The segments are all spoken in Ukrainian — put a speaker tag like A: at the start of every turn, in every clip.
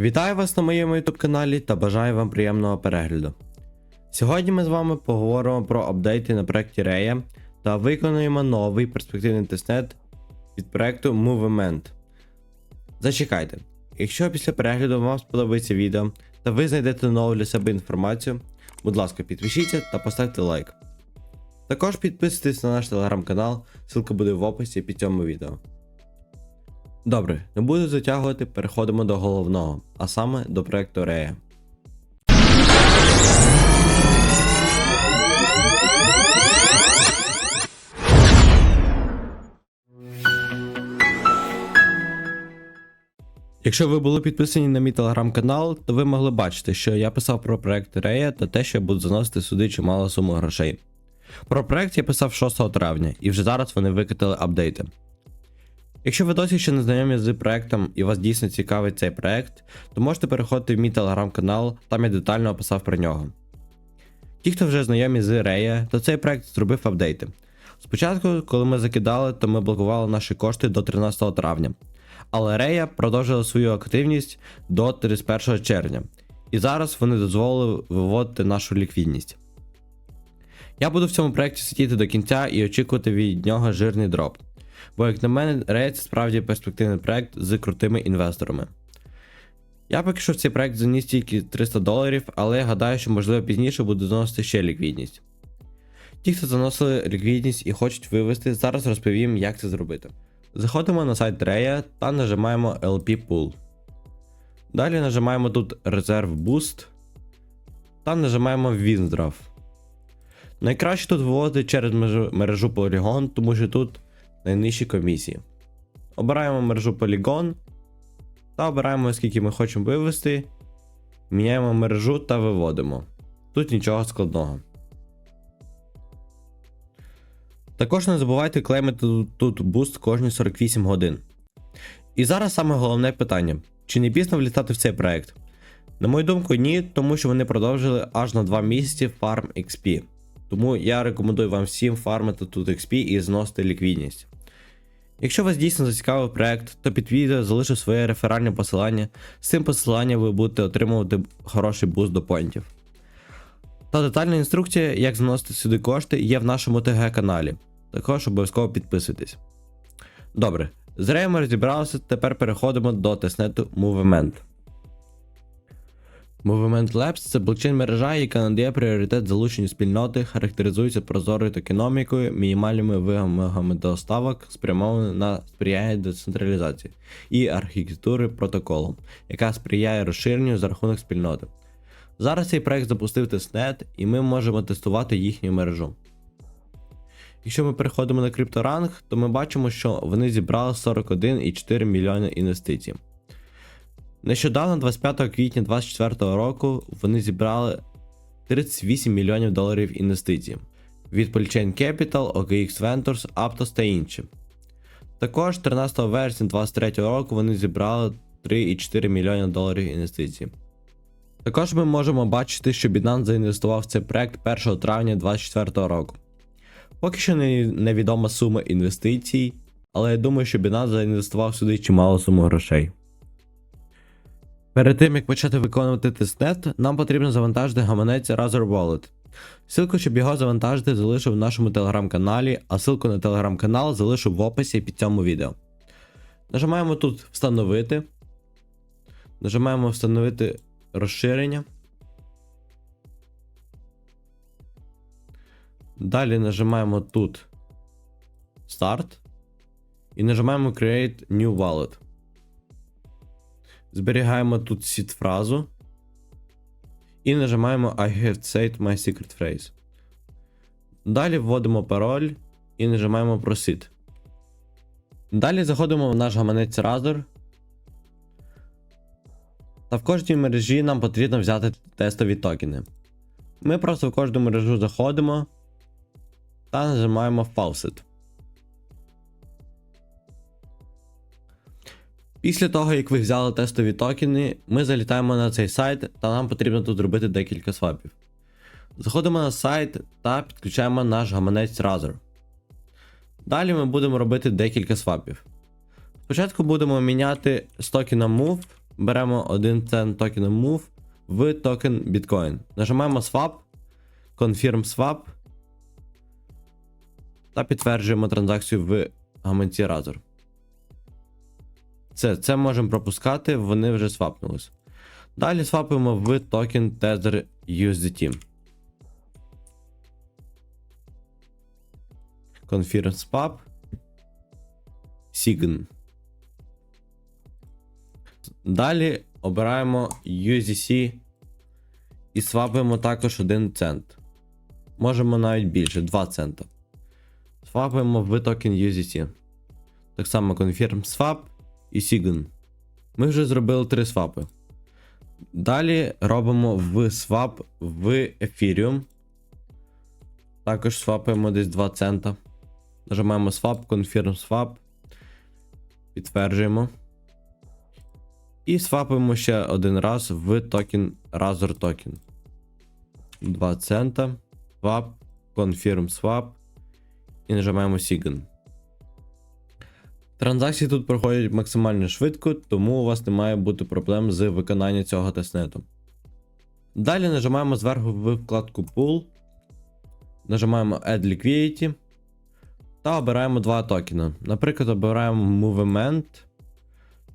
A: Вітаю вас на моєму YouTube каналі та бажаю вам приємного перегляду. Сьогодні ми з вами поговоримо про апдейти на проєкті Reya та виконуємо новий перспективний тестнет від проєкту Movement. Зачекайте, якщо після перегляду вам сподобається відео та ви знайдете нову для себе інформацію, будь ласка, підпишіться та поставте лайк. Також підписуйтесь на наш телеграм-канал, ссылка буде в описі під цьому відео. Добре, не буду затягувати, переходимо до головного, а саме до проекту Рея. Якщо ви були підписані на мій телеграм-канал, то ви могли бачити, що я писав про проект Рея та те, що я буду заносити сюди чимало суму грошей. Про проект я писав 6 травня, і вже зараз вони викатили апдейти. Якщо ви досі ще не знайомі з проектом і вас дійсно цікавить цей проект, то можете переходити в мій телеграм-канал, там я детально описав про нього. Ті, хто вже знайомі з Рея, то цей проект зробив апдейти. Спочатку, коли ми закидали, то ми блокували наші кошти до 13 травня. Але Рея продовжила свою активність до 31 червня. І зараз вони дозволили виводити нашу ліквідність. Я буду в цьому проєкті сидіти до кінця і очікувати від нього жирний дроп. Бо, як на мене, це справді перспективний проект з крутими інвесторами. Я поки що в цей проект заніс тільки 300 доларів, але я гадаю, що можливо пізніше буду заносити ще ліквідність. Ті, хто заносили ліквідність і хочуть вивести, зараз розповім, як це зробити. Заходимо на сайт Reya та нажимаємо LP Pool. Далі нажимаємо тут Reserve Boost та нажимаємо Withdraw. Найкраще тут виводити через мережу Polygon, тому що тут найнижчі комісії. Обираємо мережу Polygon та обираємо, скільки ми хочемо вивести. Міняємо мережу та виводимо. Тут нічого складного. Також не забувайте клеймити тут- буст кожні 48 годин. І зараз саме головне питання: чи не пізно влітати в цей проект? На мою думку, ні, тому що вони продовжили аж на 2 місяці Farm XP. Тому я рекомендую вам всім фармити тут XP і зносити ліквідність. Якщо вас дійсно зацікавив проект, то під відео залишу своє реферальне посилання. З цим посиланням ви будете отримувати хороший буст до поінтів. Та детальна інструкція, як заносити сюди кошти, є в нашому ТГ каналі. Також обов'язково підписуйтесь. Добре, з Реєм ми розібралися, тепер переходимо до тестнету Movement. Movement Labs це блокчейн-мережа, яка надає пріоритет залученню спільноти, характеризується прозорою токеномікою, мінімальними вимогами доставок, спрямованими на сприяє децентралізації і архітектури протоколу, яка сприяє розширенню за рахунок спільноти. Зараз цей проект запустив тестнет, і ми можемо тестувати їхню мережу. Якщо ми переходимо на крипторанг, то ми бачимо, що вони зібрали 41,4 мільйони інвестицій. Нещодавно, 25 квітня 2024 року, вони зібрали 38 мільйонів доларів інвестицій від Polychain Capital, OKX Ventures, Aptos та інші. Також 13 вересня 2023 року вони зібрали 3,4 мільйони доларів інвестицій. Також ми можемо бачити, що Binance заінвестував в цей проект 1 травня 2024 року. Поки що невідома сума інвестицій, але я думаю, що Binance заінвестував сюди чимало суму грошей. Перед тим як почати виконувати тестнет, нам потрібно завантажити гаманець Razor Wallet. Ссылку, щоб його завантажити, залишу в нашому телеграм-каналі, а ссылку на телеграм-канал залишу в описі під цьому відео. Нажимаємо тут Встановити. Нажимаємо Встановити розширення. Далі нажимаємо тут Start. І нажимаємо Create New Wallet. Зберігаємо тут сіт фразу. І нажимаємо I have said my secret phrase. Далі вводимо пароль і нажимаємо Proceed. Далі заходимо в наш гаманець Razor. Та в кожній мережі нам потрібно взяти тестові токени. Ми просто в кожну мережу заходимо та нажимаємо Faucet. Після того, як ви взяли тестові токени, ми залітаємо на цей сайт та нам потрібно тут зробити декілька свапів. Заходимо на сайт та підключаємо наш гаманець Razor. Далі ми будемо робити декілька свапів. Спочатку будемо міняти з токена Move беремо 1 цент токена MOVE в токен Bitcoin. Нажимаємо Swap, Confirm Swap та підтверджуємо транзакцію в гаманці Razor. Це, це можемо пропускати, вони вже свапнулись. Далі свапуємо в токен Tether USDT. Confirm Swap. Sign. Далі обираємо USDC і свапуємо також 1 цент. Можемо навіть більше, 2 цента. Свапуємо в токен USDC. Так само Confirm Swap і Sign. Ми вже зробили 3 свапи. Далі робимо в свап в Ethereum. Також свапаємо десь 2 цента. Нажимаємо Swap, Confirm Swap. Підтверджуємо. І свапаємо ще один раз в токен Razor токен. 2 цента. Swap, Confirm Swap. І нажимаємо Sign. Транзакції тут проходять максимально швидко, тому у вас не має бути проблем з виконанням цього тестнету. Далі нажимаємо зверху в вкладку Pool. Нажимаємо Add Liquidity. Та обираємо два токена. Наприклад, обираємо Movement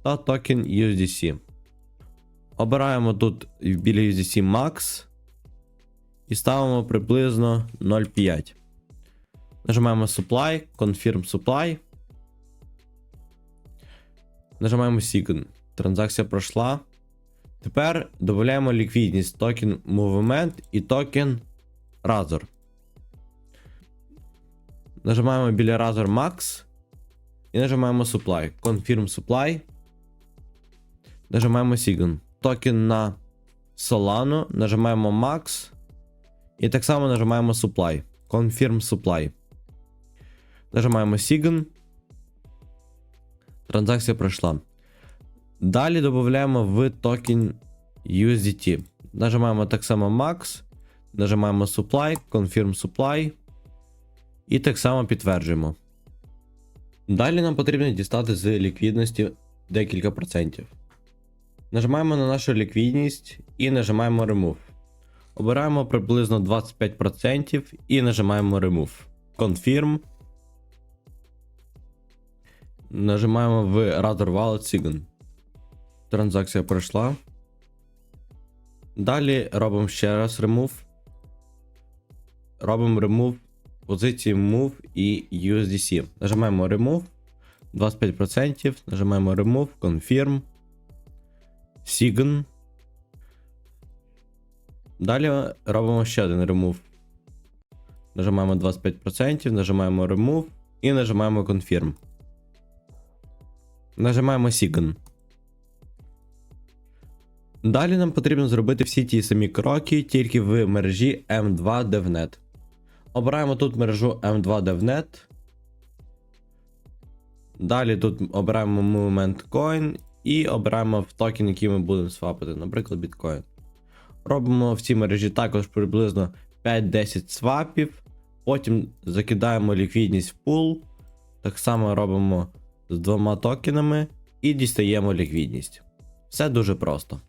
A: та токен USDC. Обираємо тут біля USDC Max і ставимо приблизно 0,5. Нажимаємо Supply, Confirm Supply. Нажимаємо Sign. Транзакція пройшла. Тепер додаємо ліквідність токен Movement і токен Razor. Нажимаємо біля Razor Max і нажимаємо Supply. Confirm Supply. Нажимаємо Sign. Токен на Solano. Нажимаємо Max. І так само нажимаємо Supply. Confirm Supply. Нажимаємо Sign. Транзакція пройшла. Далі додаємо в токен USDT. Нажимаємо так само Max. Нажимаємо Supply, Confirm Supply. І так само підтверджуємо. Далі нам потрібно дістати з ліквідності декілька процентів. Нажимаємо на нашу ліквідність і нажимаємо Remove. Обираємо приблизно 25% і нажимаємо Remove. Confirm. Нажимаємо в Radar Wallet Sign. Транзакція пройшла. Далі робимо ще раз Remove. Робимо Remove позиції Move і USDC. Нажимаємо Remove 25%. Нажимаємо Remove, Confirm. Sign. Далі робимо ще один Remove. Нажимаємо 25%, нажимаємо Remove і нажимаємо Confirm. Нажимаємо Sign. Далі нам потрібно зробити всі ті самі кроки, тільки в мережі M2 DevNet. Обираємо тут мережу M2 DevNet. Далі тут обираємо Movement Coin і обираємо в токен, який ми будемо свапити, наприклад, Bitcoin. Робимо в цій мережі також приблизно 5-10 свапів. Потім закидаємо ліквідність в пул. Так само робимо з двома токенами і дістаємо ліквідність. Все дуже просто.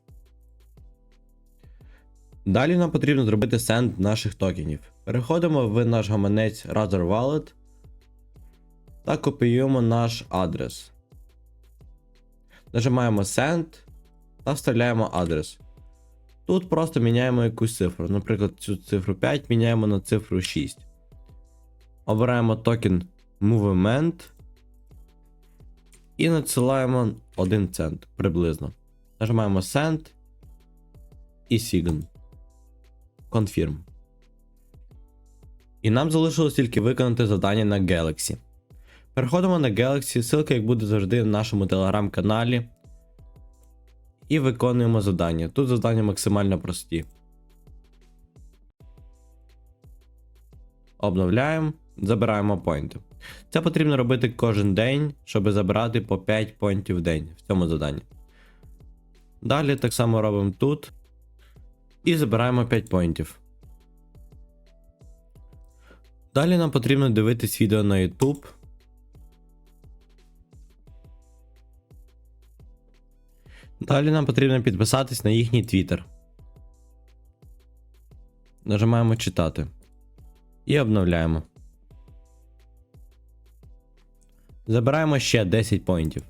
A: Далі нам потрібно зробити сенд наших токенів. Переходимо в наш гаманець Razor Wallet та копіюємо наш адрес. Нажимаємо Send та вставляємо адрес. Тут просто міняємо якусь цифру. Наприклад, цю цифру 5 міняємо на цифру 6. Обираємо токен Movement і надсилаємо 1 цент приблизно. Нажимаємо Send і Sign. Confirm. І нам залишилось тільки виконати завдання на Galaxy. Переходимо на Galaxy, ссылка, як буде завжди в нашому телеграм-каналі. І виконуємо завдання. Тут завдання максимально прості. Обновляємо, забираємо поінти. Це потрібно робити кожен день, щоб забирати по 5 поінтів в день в цьому заданні. Далі так само робимо тут. І забираємо 5 поінтів. Далі нам потрібно дивитись відео на YouTube. Далі нам потрібно підписатись на їхній твіттер. Нажимаємо читати. І обновляємо. Забираємо ще 10 поінтів.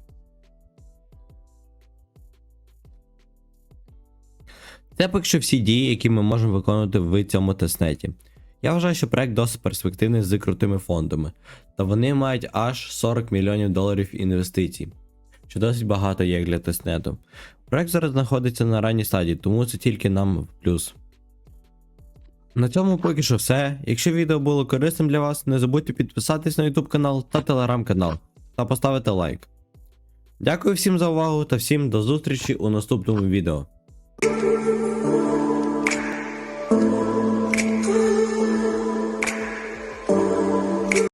A: Це поки що всі дії, які ми можемо виконувати в цьому тестнеті. Я вважаю, що проект досить перспективний з крутими фондами, та вони мають аж 40 мільйонів доларів інвестицій, що досить багато є для тестнету. Проект зараз знаходиться на ранній стадії, тому це тільки нам в плюс. На цьому поки що все. Якщо відео було корисним для вас, не забудьте підписатись на YouTube канал та телеграм канал та поставити лайк. Дякую всім за увагу та всім до зустрічі у наступному відео.